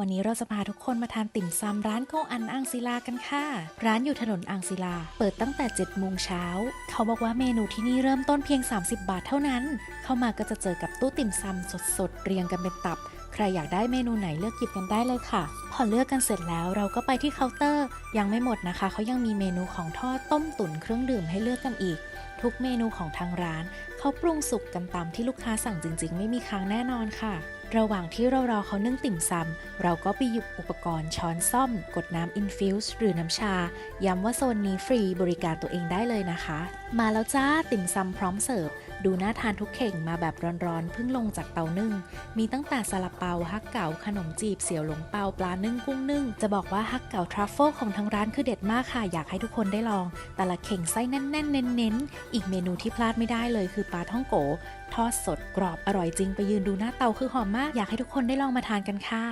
วันนี้เราจะพาทุกคนมาทานติ่มซำร้านโกอันอ่างศิลากันค่ะ ร้านอยู่ถนนอ่างศิลา เปิดตั้งแต่7โมงเช้า เขาบอกว่าเมนูที่นี่เริ่มต้นเพียง 30 บาทเท่านั้น เข้ามาก็จะเจอกับตู้ติ่มซำสดๆ เรียงกันเป็นตับ ใครอยากได้เมนูไหนเลือกหยิบกันได้เลยค่ะ อเลือกกันเสร็จแล้วเราก็ไปที่เคาน์เตอร์ ยังไม่หมดนะคะ เขายังมีเมนูของทอดต้มตุ๋นเครื่องดื่มให้เลือกกันอีก ทุกเมนูของทางร้าน เขาปรุงสุกกันตามที่ลูกค้าสั่งจริง ๆ ไม่มีค้างแน่นอนค่ะ ระหว่างที่เรารอเขานึ่งติ่มซำเราก็ไปหยิบอุปกรณ์ช้อนซ่อม กดน้ำอินฟิวส์หรือน้ำชา ย้ำว่าโซนนี้ฟรีบริการตัวเองได้เลยนะคะ มาแล้วจ้าติ่มซำพร้อมเสิร์ฟดูน่าทานทุกเข่งมาแบบร้อนๆเพิ่งลงจากเตานึ่ง มีตั้งแต่ซาลาเปาฮักเก๋าขนมจีบเสี่ยวหลงเปาปลานึ่งกุ้งนึ่ง จะบอกว่าฮักเก่าทรัฟเฟิลของทางร้านคือเด็ดมากค่ะ อยากให้ทุกคนได้ลอง แต่ละเข่งไส้แน่นๆ เน้นๆ อีกเมนูที่พลาดไม่ได้เลยคือปลาท่องโก ทอดสดกรอบอร่อยจริงไปยืนดูหน้าเตาคือหอมมาก อยากให้ทุกคนได้ลองมาทานกันค่ะ